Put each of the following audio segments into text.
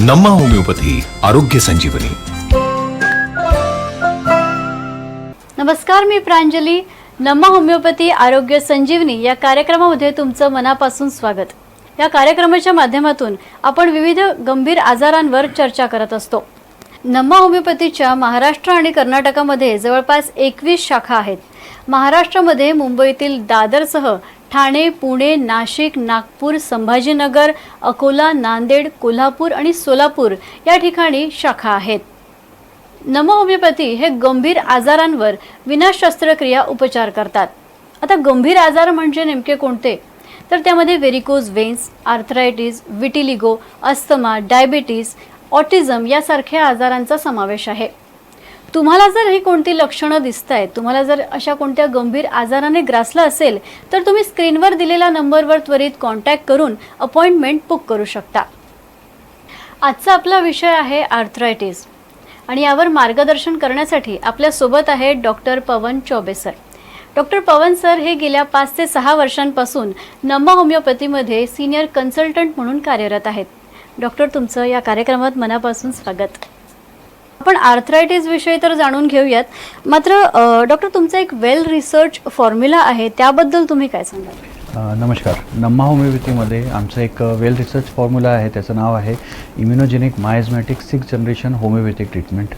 नम्मा homeopathy आरोग्य संजीवनी नमस्कार मी प्रांजली नम्मा homeopathy आरोग्य संजीवनी या कार्यक्रमामध्ये तुमचं मनापासून स्वागत या कार्यक्रमाच्या माध्यमातून आपण विविध गंभीर आजारांवर चर्चा करत असतो नम्मा होमिओपॅथीच्या महाराष्ट्र आणि कर्नाटकामध्ये जवळपास एकवीस शाखा आहेत महाराष्ट्रामध्ये मुंबईतील दादरसह ठाणे पुणे नाशिक नागपूर संभाजीनगर अकोला नांदेड कोल्हापूर आणि सोलापूर या ठिकाणी शाखा आहेत. नमो होमिओपॅथी हे गंभीर आजारांवर विना शस्त्रक्रिया उपचार करतात. आता गंभीर आजार म्हणजे नेमके कोणते? तर त्यामध्ये varicose veins arthritis vitiligo asthma diabetes autism यासारख्या आजारांचा समावेश आहे. तुम्हाला जर ही कोणती लक्षणं दिसत आहेत तुम्हाला जर अशा कोणत्या गंभीर आजाराने ग्रासलं असेल तर तुम्ही स्क्रीनवर दिलेल्या नंबरवर त्वरित कॉन्टॅक्ट करून अपॉइंटमेंट बुक करू शकता. आजचा आपला विषय आहे आर्थरायटिस आणि यावर मार्गदर्शन करण्यासाठी आपल्यासोबत आहे doctor Pawan Choubey sir. Doctor Pawan sir हे गेल्या पाच ते सहा वर्षांपासून नम्मा होमिओपॅथीमध्ये सिनियर कन्सल्टंट म्हणून कार्यरत आहेत. डॉक्टर तुमचं या कार्यक्रमात मनापासून स्वागत. आपण आर्थरायटिस विषयी तर जाणून घेऊयात. मात्र डॉक्टर तुमचा एक वेल रिसर्च फॉर्म्युला आहे त्याबद्दल तुम्ही काय सांगाल? नमस्कार. नम्मा होमिओपॅथीमध्ये आमचं एक वेल रिसर्च फॉर्म्युला आहे त्याचं नाव आहे immunogenic miasmatic six generation homeopathic treatment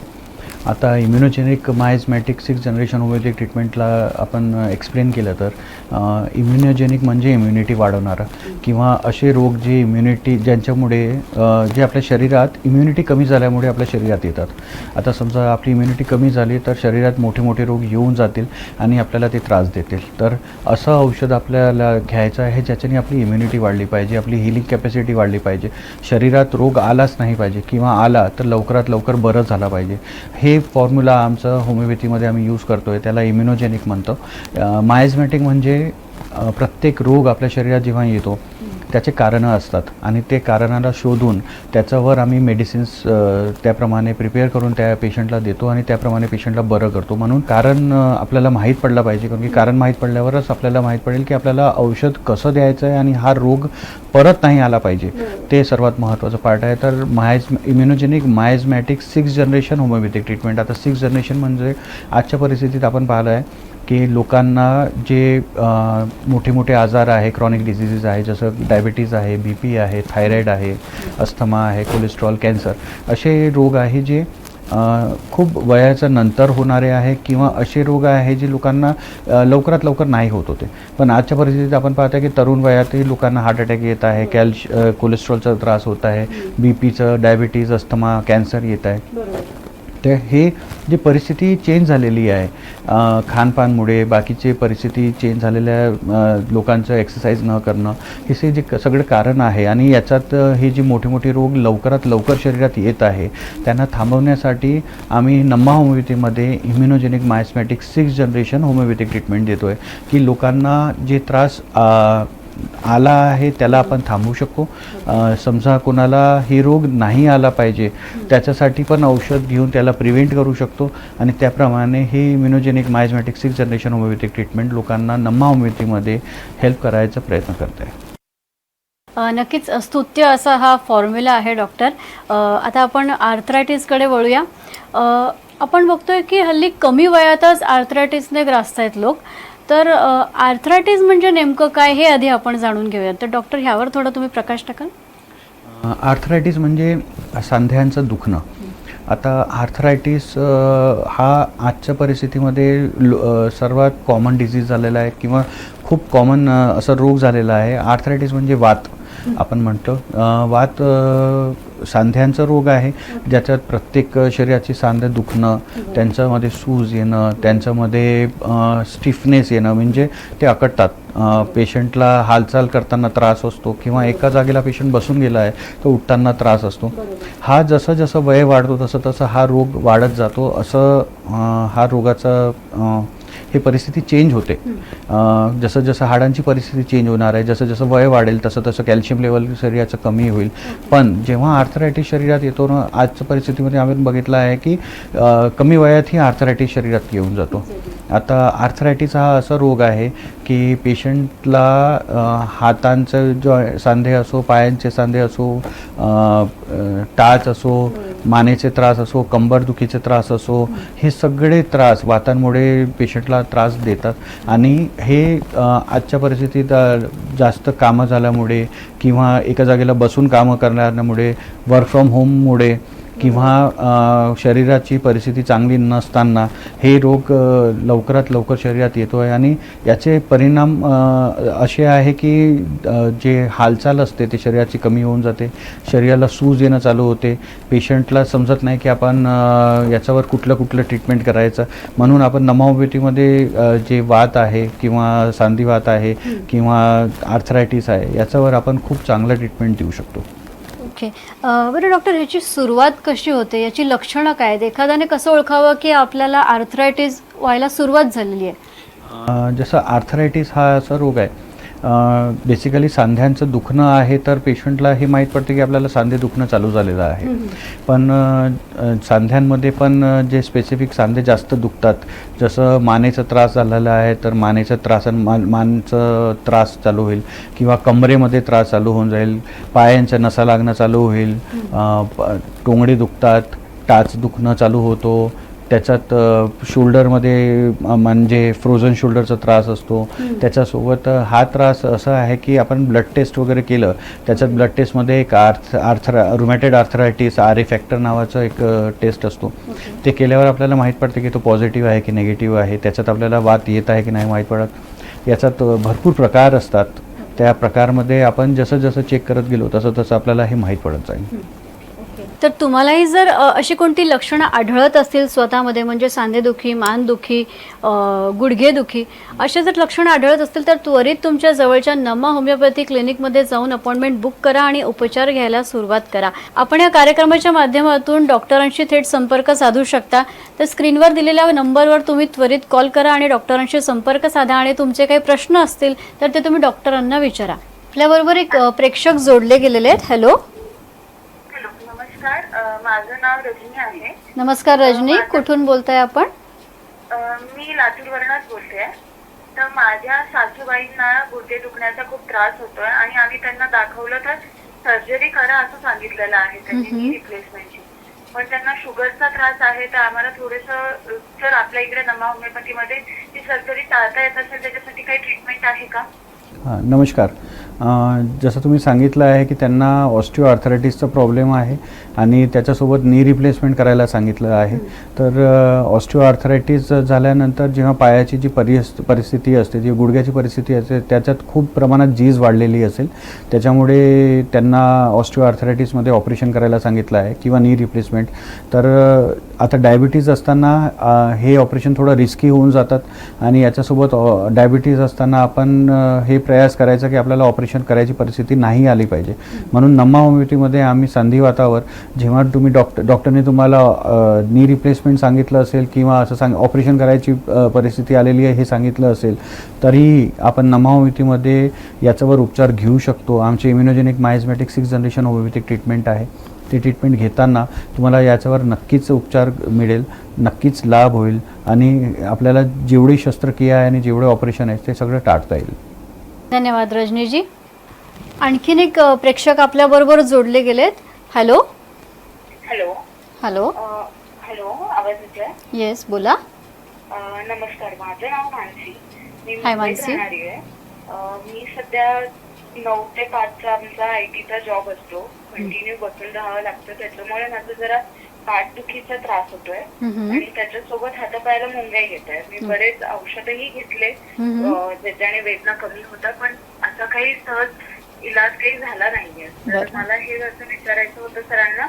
आता immunogenic miasmatic six generation homeopathic ट्रीटमेंटला आपण एक्सप्लेन केलं तर इम्युनोजेनिक म्हणजे इम्युनिटी वाढवणारा. किंवा असे रोग जे इम्युनिटी ज्यांच्यामुळे जे आपल्या शरीरात इम्युनिटी कमी झाल्यामुळे आपल्या शरीरात येतात. आता समजा आपली इम्युनिटी कमी झाली तर शरीरात मोठे मोठे रोग येऊन जातील आणि आपल्याला ते त्रास देतील. तर असं औषध आपल्याला घ्यायचं आहे ज्याच्याने आपली इम्युनिटी वाढली पाहिजे आपली हिलिंग कॅपॅसिटी वाढली पाहिजे. शरीरात रोग आलाच नाही पाहिजे किंवा आला तर लवकरात लवकर बरं झाला पाहिजे. हे फॉर्म्युला आमचं होमिओपॅथीमध्ये आम्ही यूज करतो आहे त्याला इम्युनोजेनिक म्हणतो. मायझमॅटिक म्हणजे प्रत्येक रोग आपल्या शरीरात जेव्हा येतो त्याचे कारणं असतात. आणि ते कारणाला शोधून त्याच्यावर आम्ही मेडिसिन्स त्याप्रमाणे प्रिपेअर करून त्या पेशंटला देतो आणि त्याप्रमाणे पेशंटला बरं करतो. म्हणून कारण आपल्याला माहीत पडलं पाहिजे. कारण की कारण माहीत पडल्यावरच आपल्याला माहीत पडेल की आपल्याला औषध कसं द्यायचं आहे आणि हा रोग परत नाही आला पाहिजे. ते सर्वात महत्त्वाचं पार्ट आहे. तर मायज immunogenic miasmatic six generation homeopathic treatment आता सिक्स जनरेशन म्हणजे आजच्या परिस्थितीत आपण पाहिलं आहे की लोकांना जे मोठे मोठे आजार आहे क्रॉनिक डिझिजेस आहे जसं डायबिटीज आहे बी पी आहे थायरॉईड आहे अस्थमा आहे कोलेस्ट्रॉल कॅन्सर असे रोग आहे जे खूप वयाच्या नंतर होणारे आहे किंवा असे रोग आहे जे लोकांना लवकरात लवकर नाही होत होते. पण आजच्या परिस्थितीत आपण पाहतो की तरुण वयातही लोकांना हार्ट अटॅक येत आहे कॅल्श अ, कोलेस्ट्रॉलचा त्रास होत आहे बी पीचं डायबिटीज अस्थमा कॅन्सर येत आहे. त्या हे जी परिस्थिती चेंज झालेली आहे खानपानमुळे बाकीचे परिस्थिती चेंज झालेल्या लोकांचं एक्सरसाइज न करणं हे से जे क- सगळं कारण आहे आणि याच्यात हे जे मोठे मोठे रोग लवकरात लवकर शरीरात येत आहे त्यांना थांबवण्यासाठी आम्ही Namma होमिओपॅथीमध्ये immunogenic miasmatic six generation homeopathic treatment देतो आहे की लोकांना जे त्रास आला आहे त्याला आपण थांबवू शकतो. समजा कोणाला हे रोग नाही आला पाहिजे त्याच्यासाठी पण औषध घेऊन त्याला प्रिव्हेंट करू शकतो. आणि त्याप्रमाणे हे immunogenic miasmatic six generation homeopathic treatment लोकांना नम्मा होमिओपॅथीमध्ये हेल्प करायचा प्रयत्न करत आहे. नक्कीच स्तुत्य असा हा फॉर्म्युला आहे डॉक्टर आता आपण आर्थरायटिसकडे वळूया. आपण बघतोय की हल्ली कमी वयातच आर्थरायटिसने ग्रास्त आहेत लोक. तर आर्थरायटिस म्हणजे नेमकं काय हे आधी आपण जाणून घेऊया तर डॉक्टर ह्यावर थोडा तुम्ही प्रकाश टाकाल. आर्थरायटिस म्हणजे सांध्यांचं दुखणं. आता आर्थरायटिस हा आजच्या परिस्थितीमध्ये लो सर्वात कॉमन डिझीज झालेला आहे किंवा खूप कॉमन असा रोग झालेला आहे. आर्थरायटिस म्हणजे वात आपण म्हणतो. वात सांध्यांचा रोग आहे ज्याच्यात प्रत्येक शरीराची सांधे दुखणं त्यांच्यामध्ये सूज येणं त्यांच्यामध्ये स्टिफनेस येणं म्हणजे ते अकडतात पेशंटला हालचाल करताना त्रास असतो किंवा एका जागेला पेशंट बसून गेला आहे तर उठताना त्रास असतो. हा जसं जसं वय वाढतो तसं तसं हा रोग वाढत जातो असं हा रोगाचा हे परिस्थिती चेंज होते. जसं जसं हाडांची परिस्थिती चेंज होणार आहे जसं जसं वय वाढेल तसं तसं कॅल्शियम लेवल शरीराचं कमी होईल. पण जेव्हा आर्थरायटिस शरीरात येतो ना आजच्या परिस्थितीमध्ये आम्ही बघितलं आहे की कमी वयातही आर्थरायटिस शरीरात येऊन जातो. आता आर्थरायटिस हा असा रोग आहे की पेशंटला हातांचं जो सांधे असो पायांचे सांधे असो टाच असो मानेचे त्रास असो कंबरदुखीचे त्रास असो हे सगळे त्रास वातांमुळे पेशंटला त्रास देतात. आणि हे आजच्या परिस्थितीत जास्त कामं झाल्यामुळे किंवा एका जागेला बसून कामं करण्यामुळे वर्क फ्रॉम होममुळे किंवा शरीराची परिस्थिती चांगली नसताना हे रोग लवकरात लवकर शरीरात येतो आहे आणि याचे परिणाम असे आहे की जे हालचाल असते ते शरीराची कमी होऊन जाते शरीराला सूज येणं चालू होते पेशंटला समजत नाही की आपण याच्यावर कुठलं कुठलं ट्रीटमेंट करायचं. म्हणून आपण नमाओपॅथीमध्ये अ, जे वात आहे किंवा सांधिवात आहे किंवा आर्थरायटिस आहे याच्यावर आपण खूप चांगलं ट्रीटमेंट देऊ शकतो. ओके बरं डॉक्टर ह्याची सुरुवात कशी होते? याची लक्षणं काय आहेत? एखाद्याने कसं ओळखावं की आपल्याला आर्थरायटिस व्हायला सुरुवात झालेली आहे? जसं आर्थरायटिस हा असा रोग आहे बेसिकली सांध्यांचं दुखणं आहे तर पेशंटला हे माहीत पडतं की आपल्याला सांधे दुखणं चालू झालेलं आहे. पण सांध्यांमध्ये पण जे स्पेसिफिक सांधे जास्त दुखतात जसं मानेचा त्रास झालेला आहे तर मानेचा त्रास आणि मान मानचं त्रास चालू होईल किंवा कमरेमध्ये त्रास चालू होऊन जाईल पायांच्या नसा लागणं चालू होईल टोंगडे दुखतात टाच दुखणं चालू होतो त्याच्यात शोल्डरमध्ये म्हणजे फ्रोझन शोल्डरचा त्रास असतो. त्याच्यासोबत हा त्रास असा आहे की आपण ब्लड टेस्ट वगैरे केलं त्याच्यात ब्लड टेस्टमध्ये एक आर्थ आर्थरा रुमॅटेड आर्थरायटिस आर फॅक्टर नावाचं एक टेस्ट असतो. ते केल्यावर आपल्याला माहीत पडते की तो पॉझिटिव्ह आहे की निगेटिव्ह आहे. त्याच्यात आपल्याला वात येत आहे की नाही माहीत पडत. याच्यात भरपूर प्रकार असतात. त्या प्रकारमध्ये आपण जसं जसं चेक करत गेलो तसं तसं आपल्याला हे माहीत पडत जाईल. तर तुम्हालाही जर अशी कोणती लक्षणं आढळत असतील स्वतःमध्ये म्हणजे सांधेदुखी मानदुखी गुडघेदुखी असे जर लक्षणं आढळत असतील तर त्वरित तुमच्या जवळच्या नमा होमिओपॅथी क्लिनिकमध्ये जाऊन अपॉइंटमेंट बुक करा आणि उपचार घ्यायला सुरुवात करा. आपण या कार्यक्रमाच्या माध्यमातून डॉक्टरांशी थेट संपर्क साधू शकता. तर स्क्रीनवर दिलेल्या नंबरवर तुम्ही त्वरित कॉल करा आणि डॉक्टरांशी संपर्क साधा आणि तुमचे काही प्रश्न असतील तर ते तुम्ही डॉक्टरांना विचारा. आपल्याबरोबर एक प्रेक्षक जोडले गेलेले आहेत. हॅलो. माझं नाव रजनी आहे. नमस्कार रजनी कुठून बोलताय आपण? मी लातूरवरूनच बोलते. तर माझ्या सासूबाईंना गुडघे दुखण्याचा खूप त्रास होतोय आणि आम्ही त्यांना दाखवलं तर सर्जरी करा असं सांगितलेलं आहे त्यांनी रिप्लेसमेंटची पण त्यांना शुगरचा त्रास आहे तर आम्हाला थोडस जर आपल्या इकडे नमा होमिओपॅथीमध्ये ती सर्जरी टाळता येत असेल त्याच्यासाठी काही ट्रीटमेंट आहे का? हां नमस्कार. जसं तुम्ही सांगितलं आहे की त्यांना ऑस्टिओ आर्थरायटिसचा प्रॉब्लेम आहे आणि त्याच्यासोबत नी रिप्लेसमेंट करायला सांगितलं आहे. तर ऑस्टिओ आर्थरायटिस झाल्यानंतर जेव्हा पायाची जी परिस परिस्थिती असते जी गुडघ्याची परिस्थिती असते त्याच्यात खूप प्रमाणात झीज वाढलेली असेल. त्याच्यामुळे त्यांना ऑस्टिओ आर्थरायटिसमध्ये ऑपरेशन करायला सांगितलं आहे किंवा नी रिप्लेसमेंट तर आता डायबिटीज असताना हे ऑपरेशन थोडं रिस्की होऊन जातात आणि याच्यासोबत डायबिटीज असताना आपण हे प्रयास करायचा की आपल्याला ऑपरेशन करायची परिस्थिती नाही आली पाहिजे. म्हणून नम्मा होमिओपॅथीमध्ये आम्ही संधिवातावर जेव्हा तुम्ही डॉक्टर डॉक्टरने तुम्हाला नी रिप्लेसमेंट सांगितलं असेल किंवा असं सांग ऑपरेशन करायची परिस्थिती आलेली आहे हे सांगितलं असेल तरीही आपण नम्मा होमिओपॅथीमध्ये याच्यावर उपचार घेऊ शकतो. आमचे immunogenic miasmatic six generation homeopathic treatment आहे. ते ट्रीटमेंट घेताना तुम्हाला याच्यावर नक्कीच उपचार मिळेल नक्कीच लाभ होईल आणि आपल्याला जेवढी शस्त्रक्रिया आहे आणि जेवढे ऑपरेशन आहे ते सगळं टाळता येईल. धन्यवाद रजनीजी. आणखीन एक प्रेक्षक आपल्याबरोबर जोडले गेलेत. हॅलो? हॅलो. हॅलो? हॅलो आवाज येतोय? येस बोला. नमस्कार माझं नाव मानसी. मी हाय, मानसी. राहणारी आहे. अ, मी सध्या नऊ ते पाचचा आमचा आय टीचा जॉब असतो. कंटिन्यू बसून राहावं लागतं. त्याच्यामुळे माझं जरा पाठदुखीचा त्रास होतोय. आणि त्याच्यासोबत हातापायाला मुंग्या येत आहे. मी बरेच औषधही घेतले. ज्याच्याने वेदना कमी होता पण असा काही सहज इलाज काही झाला नाहीये. तर. मला हे असं विचारायचं होतं सरांना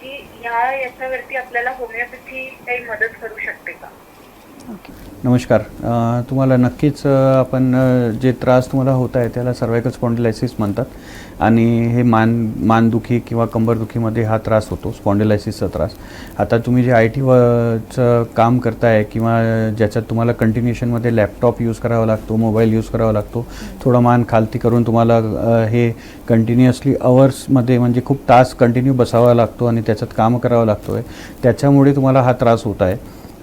की ह्या याच्यावरती आपल्याला होमिओपॅथी काही मदत करू शकते का? ओके. नमस्कार. तुम्हाला नक्कीच आपण जे त्रास तुम्हाला होत आहे त्याला सर्वायकल स्पॉन्डिलायसिस म्हणतात. आणि हे मान मानदुखी किंवा कंबरदुखीमध्ये हा त्रास होतो स्पॉन्डिलायसिसचा त्रास. आता तुम्ही जे आय टी वचं काम करताय किंवा ज्याच्यात तुम्हाला कंटिन्युएशनमध्ये लॅपटॉप यूज करावा लागतो मोबाईल यूज करावा लागतो थोडं मान खालती करून तुम्हाला हे कंटिन्युअसली अवर्समध्ये म्हणजे खूप तास कंटिन्यू बसावा लागतो आणि त्याच्यात काम करावं लागतो आहे त्याच्यामुळे तुम्हाला हा त्रास होत आहे.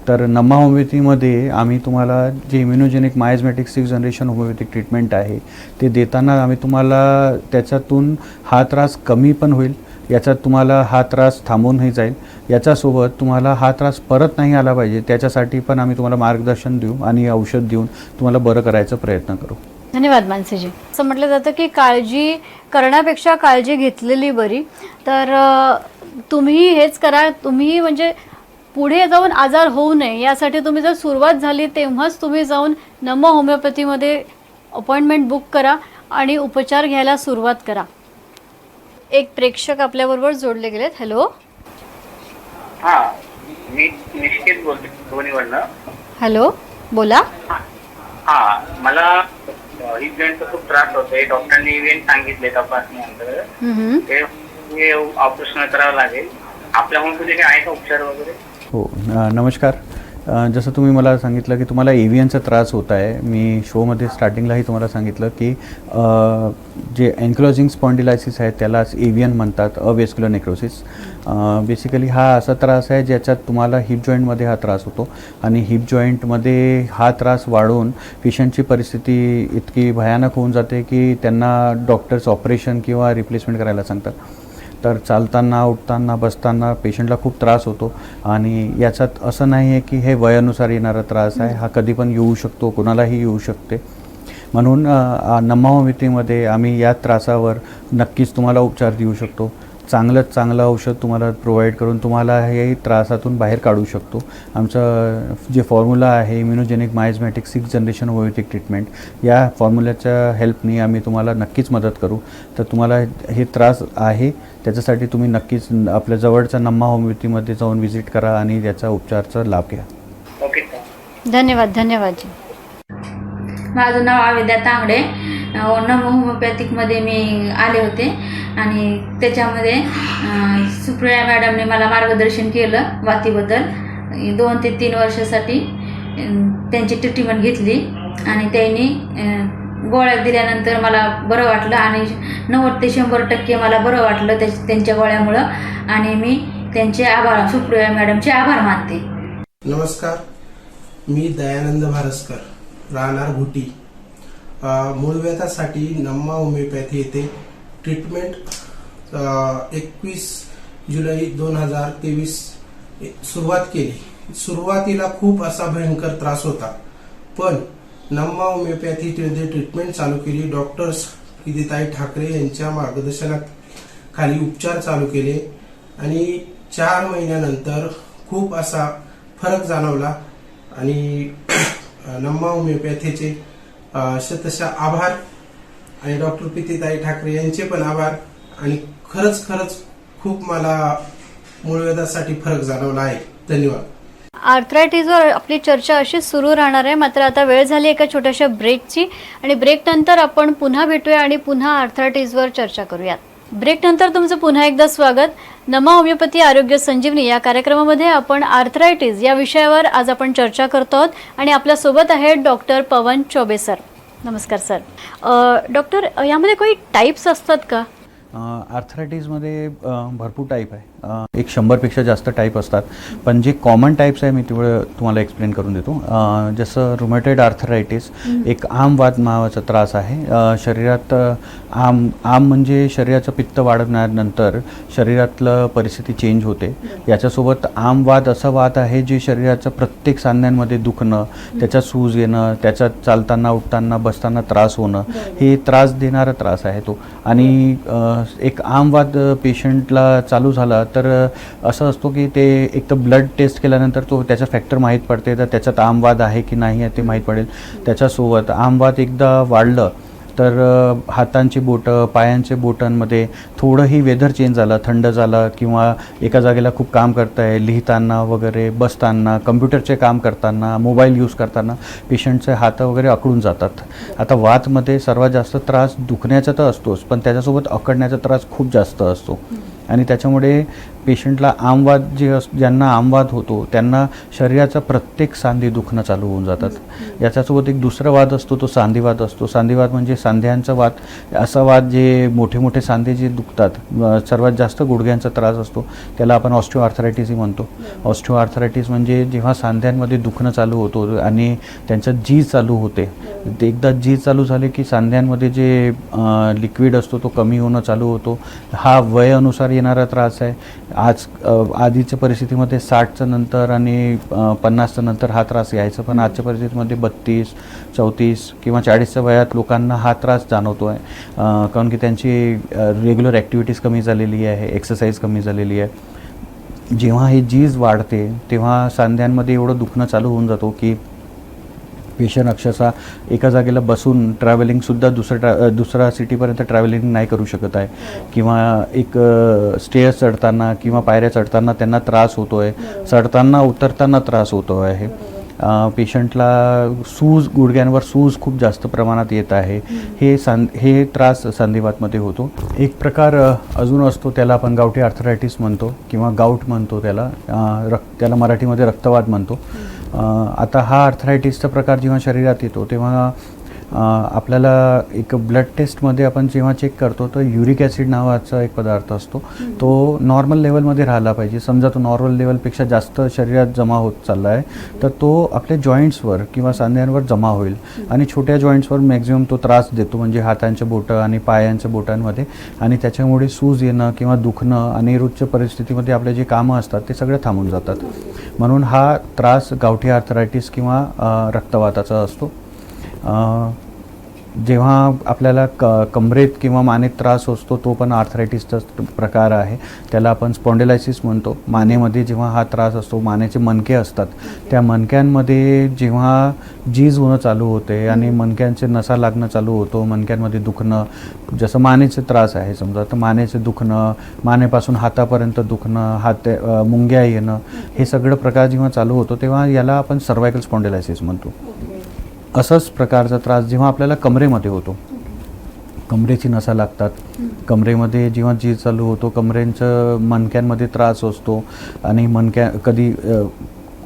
तर नम्मा होमिओपॅथीमध्ये आम्ही तुम्हाला जे immunogenic miasmatic six generation homeopathic treatment आहे ते देताना आम्ही तुम्हाला त्याच्यातून हा त्रास कमी पण होईल याच्यात तुम्हाला हा त्रास थांबूनही जाईल याच्यासोबत तुम्हाला हा त्रास परत नाही आला पाहिजे त्याच्यासाठी पण आम्ही तुम्हाला मार्गदर्शन देऊ आणि औषध देऊन तुम्हाला बरं करायचा प्रयत्न करू. धन्यवाद मानसीजी. असं म्हटलं जातं की काळजी करण्यापेक्षा काळजी घेतलेली बरी. तर तुम्ही हेच करा तुम्ही म्हणजे पुढे जाऊन आजार होऊ नये यासाठी तुम्ही जर सुरुवात झाली तेव्हाच तुम्ही जाऊन नम होमिओपॅथीमध्ये अपॉइंटमेंट बुक करा आणि उपचार घ्यायला सुरुवात करा. एक प्रेक्षक आपल्याबरोबर जोडले गेलेत. हॅलो. हा मी निश्चित बोलतो दोन्हीवरनं हॅलो बोला. हा मला जॉईंटचा खूप त्रास होतोय. डॉक्टरांनी इव्हेंट सांगितले तपासणीनंतर. हम्म, हम्म. ते ऑपरेशन करावं लागेल. आपल्याकडून कुठे काही आहे का उपचार वगैरे? हो. नमस्कार. जसं तुम्ही मला सांगितलं की तुम्हाला एव्हियनचा त्रास होत आहे मी शोमध्ये स्टार्टिंगलाही तुम्हाला सांगितलं की जे एन्क्लोजिंग स्पॉन्डिलायसिस आहे त्यालाच एव्हियन म्हणतात अवेस्क्युलर नेक्रोसिस बेसिकली हा असा त्रास आहे ज्याच्यात तुम्हाला हिप जॉईंटमध्ये हा त्रास होतो आणि हिप जॉईंटमध्ये हा त्रास वाढून पेशंटची परिस्थिती इतकी भयानक होऊन जाते की त्यांना डॉक्टर्स ऑपरेशन किंवा रिप्लेसमेंट करायला सांगतात. तर चालताना उठताना बसताना पेशंटला खूप त्रास होतो. आणि याच्यात असं नाही आहे की हे वयानुसार येणारा त्रास आहे. हा कधी पण येऊ शकतो कोणालाही येऊ शकते. म्हणून नम्मा आम्ही या त्रासावर नक्कीच तुम्हाला उपचार देऊ शकतो. चांगलंच चांगलं औषध तुम्हाला प्रोव्हाइड करून तुम्हाला हे त्रासातून बाहेर काढू शकतो. आमचं जे फॉर्म्युला आहे immunogenic miasmatic six generation homeopathic treatment या फॉर्म्युल्याच्या हेल्पनी आम्ही तुम्हाला नक्कीच मदत करू. तर तुम्हाला हे त्रास आहे त्याच्यासाठी तुम्ही नक्कीच आपल्या जवळच्या नम्मा होमिओपॅथीमध्ये जाऊन व्हिजिट करा आणि याचा उपचारचा लाभ घ्या. ओके सर धन्यवाद धन्यवाद जी. माझं नाव आविद्या तांगडे. नमो होमिओपॅथिकमध्ये मी आले होते आणि त्याच्यामध्ये सुप्रिया मॅडमने मला मार्गदर्शन केलं वातीबद्दल. दोन ते तीन वर्षासाठी त्यांची ट्रीटमेंट घेतली आणि त्यांनी गोळ्या दिल्यानंतर मला बरं वाटलं आणि नव्वद ते शंभर टक्के मला बरं वाटलं त्या त्यांच्या गोळ्यामुळं. आणि मी त्यांचे आभार सुप्रिया मॅडमचे आभार मानते. नमस्कार. मी दयानंद भारसकर राहणार घुटी. मूळव्याधासाठी नम्मा होमिओपॅथी येथे ट्रीटमेंट एकवीस जुलै दोन हजार तेवीस सुरुवात केली. सुरुवातीला खूप असा भयंकर त्रास होता पण नम्मा होमिओपॅथी ट्रीटमेंट चालू केली. डॉक्टर्स विदिताई ठाकरे यांच्या मार्गदर्शनात खाली उपचार चालू केले आणि चार महिन्यानंतर खूप असा फरक जाणवला आणि नम्मा होमिओपॅथीचे शतशा आभार. आणि डॉक्टर पितीताई ठाकरे यांचे पण आभार. आणि खरंच खरंच खूप मला मूळवेदासाठी फरक जाणवला आहे. धन्यवाद. आर्थरायटिसवर आपली चर्चा अशीच सुरू राहणार आहे. मात्र आता वेळ झाली एका छोट्याशा ब्रेकची आणि ब्रेकनंतर आपण पुन्हा भेटूया आणि पुन्हा आर्थरायटिसवर चर्चा करूयात. ब्रेक नंतर तुमचं पुन्हा एकदा स्वागत. नमा होमिओपॅथी आरोग्य संजीवनी या कार्यक्रमामध्ये आपण आर्थरायटिस या विषयावर आज आपण चर्चा करतो आहोत आणि आपल्यासोबत आहेत डॉक्टर पवन चौबे सर. नमस्कार सर. डॉक्टर यामध्ये काही टाईप्स असतात का? आर्थरायटिसमध्ये भरपूर टाईप आहे. एक शंभरपेक्षा जास्त टाईप असतात. पण जे कॉमन टाईप्स आहे मी तेवढं तुम्हाला एक्सप्लेन करून देतो. जसं रुमॅटॉइड आर्थरायटिस एक आमवाद नावाचा त्रास आहे. शरीरात आम आम म्हणजे शरीराचं पित्त वाढवण्यानंतर शरीरातलं परिस्थिती चेंज होते. याच्यासोबत आमवाद असा वाद आहे जे शरीराच्या प्रत्येक सांध्यांमध्ये दुखणं त्याच्यात सूज येणं त्याच्यात चालताना उठताना बसताना त्रास होणं हे त्रास देणारा त्रास आहे तो. आणि एक आमवाद पेशंटला चालू झाला तर असं असतो की ते एक तर ब्लड टेस्ट केल्यानंतर तो त्याचा फॅक्टर माहीत पडते. तर त्याच्यात आमवाद आहे की नाही आहे ते माहीत पडेल. त्याच्यासोबत आमवाद एकदा वाढलं तर हातांची बोटं पायांचे बोटांमध्ये थोडंही वेदर चेंज झालं थंड झालं किंवा एका जागेला खूप काम करताय लिहिताना वगैरे बसताना कम्प्युटरचे काम करताना मोबाईल यूज करताना पेशंटचे हात वगैरे अकडून जातात. आता वातमध्ये सर्वात जास्त त्रास दुखण्याचा तर असतोच पण त्याच्यासोबत अकडण्याचा त्रास खूप जास्त असतो. आणि त्याच्यामुळे पेशंटला आमवाद जे अस ज्यांना आमवाद होतो त्यांना शरीराचा प्रत्येक सांधी दुखणं चालू होऊन जातात. याच्यासोबत एक दुसरा वाद असतो तो सांधीवाद असतो. सांधीवाद म्हणजे सांध्यांचा वाद. असा वाद जे मोठे मोठे सांधे जे दुखतात सर्वात जास्त गुडघ्यांचा त्रास असतो त्याला आपण ऑस्टिओ आर्थरायटिसही म्हणतो. ऑस्टिओ आर्थरायटिस म्हणजे जेव्हा सांध्यांमध्ये दुखणं चालू होतो आणि त्यांचं जीज चालू होते ते एकदा जीज चालू झाले की सांध्यांमध्ये जे लिक्विड असतो तो कमी होणं चालू होतो. हा वयानुसार येणारा त्रास आहे. आज आधीच्या परिस्थितीमध्ये साठचं नंतर आणि पन्नासचं नंतर हा त्रास यायचा पण आजच्या परिस्थितीमध्ये बत्तीस चौतीस किंवा चाळीसच्या वयात लोकांना हा त्रास जाणवतो आहे कारण की त्यांची रेग्युलर ॲक्टिव्हिटीज कमी झालेली आहे एक्सरसाइज कमी झालेली आहे. जेव्हा ही जीज वाढते तेव्हा सांध्यांमध्ये एवढं दुखणं चालू होऊन जातो की पेशंट अक्षरशः एका जागेला बसून ट्रॅव्हलिंगसुद्धा दुसरं ट्रॅ दुसऱ्या सिटीपर्यंत ट्रॅव्हलिंग नाही करू शकत आहे. किंवा एक स्टेअर्स चढताना किंवा पायऱ्या चढताना त्यांना त्रास होतो आहे चढताना उतरताना त्रास होतो आहे. पेशंटला सूज गुडघ्यांवर सूज खूप जास्त प्रमाणात येत आहे. हे सांध हे त्रास संधिवातमध्ये होतो. एक प्रकार अजून असतो त्याला आपण गावठी आर्थरायटिस म्हणतो किंवा गाऊट म्हणतो त्याला. रक्त त्याला मराठीमध्ये रक्तवात म्हणतो. आता हा आर्थरायटिसचा प्रकार जेव्हा शरीरात येतो तेव्हा आपल्याला एक ब्लड टेस्टमध्ये आपण जेव्हा चेक करतो तर युरिक ॲसिड नावाचा एक पदार्थ असतो. तो नॉर्मल लेवलमध्ये राहिला पाहिजे. समजा तो नॉर्मल लेवलपेक्षा जास्त शरीरात जमा होत चालला आहे तर तो आपल्या जॉईंट्सवर किंवा सांध्यांवर जमा होईल. आणि छोट्या जॉईंट्सवर मॅक्झिमम तो त्रास देतो म्हणजे हातांच्या बोटं आणि पायांच्या बोटांमध्ये. आणि त्याच्यामुळे सूज येणं किंवा दुखणं आणि रोजच्या परिस्थितीमध्ये आपले जे कामं असतात ते सगळे थांबून जातात. म्हणून हा त्रास गावठी आर्थरायटिस किंवा रक्तवाताचा असतो. जेव्हा आपल्याला क कमरेत किंवा मानेत त्रास असतो तो पण आर्थरायटिसचा प्रकार आहे. त्याला आपण स्पॉन्डेलायसिस म्हणतो. मानेमध्ये जेव्हा हा त्रास असतो मानेचे मणके असतात. त्या मनक्यांमध्ये जेव्हा जीज होणं चालू होते आणि मनक्यांचे नसा लागणं चालू होतो मनक्यांमध्ये दुखणं जसं मानेचे त्रास आहे समजा तर मानेचे दुखणं मानेपासून हातापर्यंत दुखणं हात मुंग्या येणं हे सगळं प्रकार जेव्हा चालू होतो तेव्हा याला आपण सर्वायकल स्पॉन्डेलायसिस म्हणतो. असंच प्रकारचा त्रास जेव्हा आपल्याला कमरेमध्ये होतो. कमरेची नसा लागतात. कमरेमध्ये जेव्हा जी चालू होतो कमरेंचं मणक्यांमध्ये त्रास असतो आणि मणक्या कधी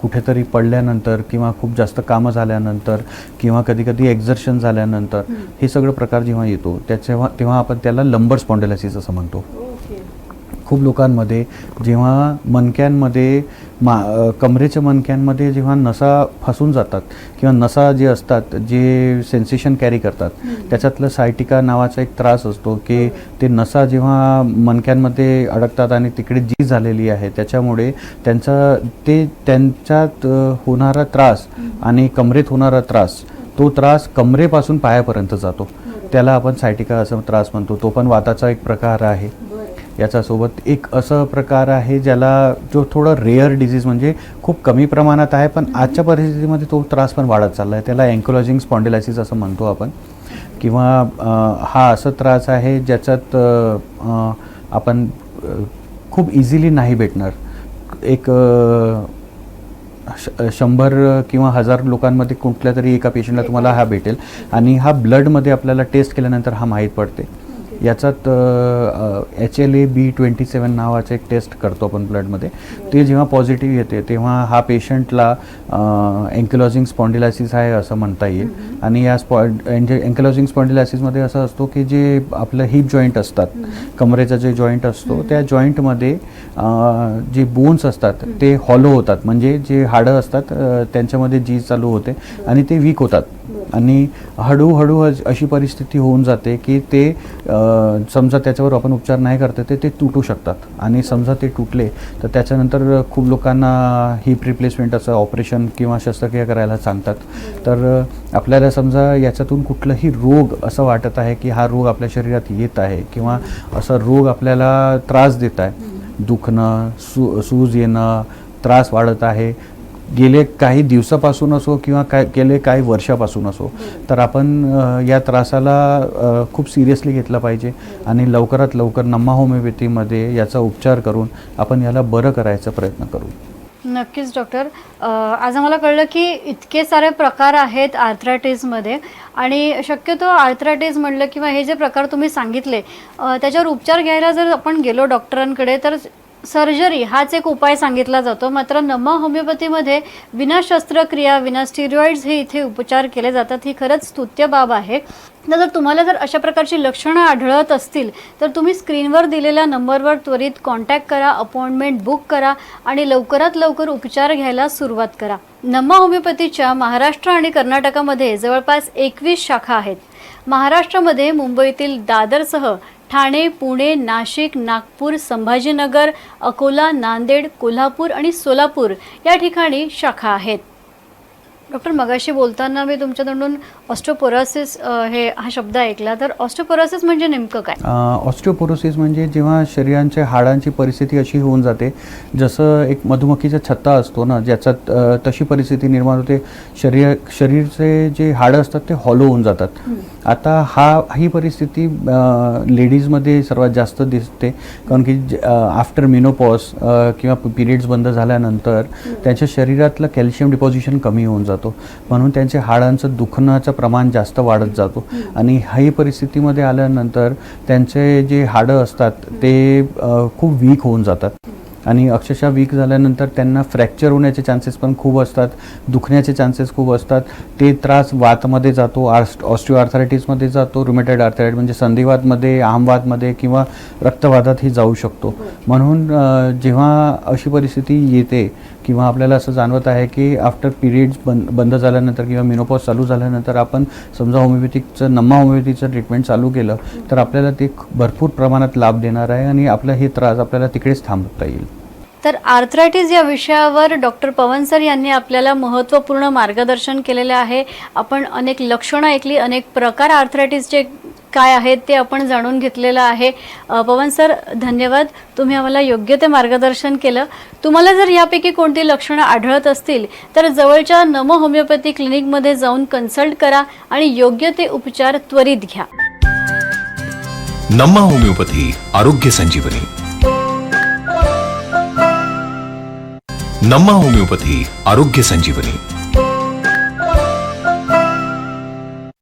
कुठेतरी पडल्यानंतर किंवा खूप जास्त कामं झाल्यानंतर किंवा कधी कधी एक्झर्शन झाल्यानंतर हे सगळं प्रकार जेव्हा येतो त्याच्या तेव्हा आपण त्याला लंबर स्पॉन्डेलायसिस असं म्हणतो. खूप लोकांमध्ये जेव्हा मणक्यांमध्ये मा कमरेच्या मणक्यांमध्ये जेव्हा नसा फसून जातात किंवा नसा जे असतात जे सेन्सेशन कॅरी करतात त्याच्यातलं सायटिका नावाचा एक त्रास असतो की ते नसा जेव्हा मणक्यांमध्ये अडकतात आणि तिकडे जी झालेली आहे त्याच्यामुळे त्यांचा ते त्यांच्यात होणारा त्रास आणि कमरेत होणारा त्रास तो त्रास कमरेपासून पायापर्यंत जातो. त्याला आपण सायटिका असं त्रास म्हणतो. तो पण वाताचा एक प्रकार आहे. याच्यासोबत एक असं प्रकार आहे ज्याला जो थोडं रेअर डिझीज म्हणजे खूप कमी प्रमाणात आहे पण आजच्या परिस्थितीमध्ये तो त्रास पण वाढत चालला आहे त्याला अँकोलॉजिंग स्पॉन्डिलायसिस असं म्हणतो आपण. किंवा हा असं त्रास आहे ज्याच्यात आपण खूप इझिली नाही भेटणार. एक श- शंभर किंवा हजार लोकांमध्ये कुठल्या तरी एका पेशंटला तुम्हाला हा भेटेल. आणि हा ब्लडमध्ये आपल्याला टेस्ट केल्यानंतर हा माहीत पडते. याच्यात H L A B twenty seven नावाचं एक टेस्ट करतो आपण ब्लडमध्ये ते जेव्हा पॉझिटिव्ह येते तेव्हा हा पेशंटला एन्कलॉजिंग स्पॉन्डिलायसिस आहे असं म्हणता येईल. आणि या स्पॉ एन्कलॉजिंग स्पॉन्डिलायसिसमध्ये असं असतो की जे आपलं हिप जॉईंट असतात कमरेचा जे जॉईंट असतो त्या जॉईंटमध्ये जे बोन्स असतात ते हॉलो होतात. म्हणजे जे हाडं असतात त्यांच्यामध्ये जी चालू होते आणि ते वीक होतात. आणि हळूहळू अशी परिस्थिती होऊन जाते की ते समजा त्याच्यावर आपण उपचार नाही करते ते ते तुटू शकतात. आणि समजा ते तुटले तर त्याच्यानंतर खूप लोकांना हिप रिप्लेसमेंट असं ऑपरेशन किंवा शस्त्रक्रिया करायला सांगतात. तर आपल्याला समजा याच्यातून कुठलंही रोग असं वाटत आहे की हा रोग आपल्या शरीरात येत आहे किंवा असा रोग आपल्याला त्रास देत आहे. दुखणं सू सूज येणं त्रास वाढत आहे. गेले काही दिवसापासून असो किंवा काय गेले काही वर्षापासून असो तर आपण या त्रासाला खूप सिरियसली घेतलं पाहिजे आणि लवकरात लवकर नम्मा होमिओपॅथीमध्ये याचा उपचार करून आपण याला बरं करायचा प्रयत्न करू. नक्कीच डॉक्टर. आज आम्हाला कळलं की इतके सारे प्रकार आहेत आर्थरायटिसमध्ये आणि शक्यतो आर्थरायटिस म्हणलं किंवा हे जे प्रकार तुम्ही सांगितले त्याच्यावर उपचार घ्यायला जर आपण गेलो डॉक्टरांकडे तर सर्जरी हाच एक उपाय सांगितला जातो. मात्र नमा होमिओपॅथीमध्ये विना शस्त्रक्रिया विना स्टिरॉइड्स हे इथे उपचार केले जातात. ही खरंच स्तुत्य बाब आहे. तर जर तुम्हाला जर अशा प्रकारची लक्षणं आढळत असतील तर तुम्ही स्क्रीनवर दिलेल्या नंबरवर त्वरित कॉन्टॅक्ट करा अपॉइंटमेंट बुक करा आणि लवकरात लवकर उपचार घ्यायला सुरुवात करा. नमा होमिओपॅथीच्या महाराष्ट्र आणि कर्नाटकामध्ये जवळपास एकवीस शाखा आहेत. महाराष्ट्रामध्ये मुंबईतील दादरसह ठाणे पुणे नाशिक नागपूर संभाजीनगर अकोला नांदेड कोल्हापूर आणि सोलापूर या ठिकाणी शाखा आहेत. डॉक्टर मगाशी बोलताना मी तुमच्या तोंडून ऑस्टोपोरोसिस हे हा शब्द ऐकला. तर ऑस्टोपोरोसिस म्हणजे नेमकं काय? ऑस्टिओपोरोसिस म्हणजे जेव्हा शरीरांच्या हाडांची परिस्थिती अशी होऊन जाते जसं एक मधुमक्खीचा छत्ता असतो ना ज्याच्यात अ, तशी परिस्थिती निर्माण होते. शरीर शरीरचे जे हाडं असतात ते हॉलो होऊन जातात. आता हा ही परिस्थिती लेडीजमध्ये सर्वात जास्त दिसते. कारण की आफ्टर मिनोपॉज किंवा पिरियड्स बंद झाल्यानंतर त्यांच्या शरीरातलं कॅल्शियम डिपॉझिशन कमी होऊन जातो. म्हणून त्यांच्या हाडांचं दुखण्याचं प्रमाण जास्त वाढत जातो. आणि ही परिस्थितीमध्ये आल्यानंतर त्यांचे जे हाडं असतात ते खूप वीक होऊन जातात. आणि अक्षरशः वीक झाल्यानंतर त्यांना फ्रॅक्चर होण्याचे चान्सेस पण खूप असतात दुखण्याचे चान्सेस खूप असतात. ते त्रास वातमध्ये जातो आर्स्ट ऑस्टिओआर्थरायटिसमध्ये जातो रुमेटेड आर्थरायट म्हणजे संधिवातमध्ये आमवातमध्ये किंवा रक्तवादातही जाऊ शकतो. म्हणून जेव्हा अशी परिस्थिती येते किंवा आपल्याला असं जाणवत आहे की आफ्टर पिरियड्स बंद बंद झाल्यानंतर किंवा मिनोपॉज चालू झाल्यानंतर आपण समजा होमिओपॅथिकचं नम्मा होमिओपॅथीचं ट्रीटमेंट चालू केलं तर आपल्याला ते भरपूर प्रमाणात लाभ देणार आहे आणि आपला हे त्रास आपल्याला तिकडेच थांबवता येईल. तर आर्थरायटिस या विषयावर डॉक्टर पवन सर यांनी आपल्याला महत्त्वपूर्ण मार्गदर्शन केलेले आहे. आपण अनेक लक्षणं ऐकली अनेक प्रकार आर्थरायटिसचे काय आहेत ते आपण जाणून घेतलेलं आहे. पवन सर धन्यवाद. तुम्ही आम्हाला योग्य ते मार्गदर्शन केलं. तुम्हाला जर यापैकी कोणती लक्षणं आढळत असतील तर जवळच्या नम होमिओपॅथी क्लिनिकमध्ये जाऊन कन्सल्ट करा आणि योग्य ते उपचार त्वरित घ्या. नम्मा होमिओपॅथी आरोग्य संजीवनी. नम्मा होमिओपॅथी आरोग्य संजीवनी.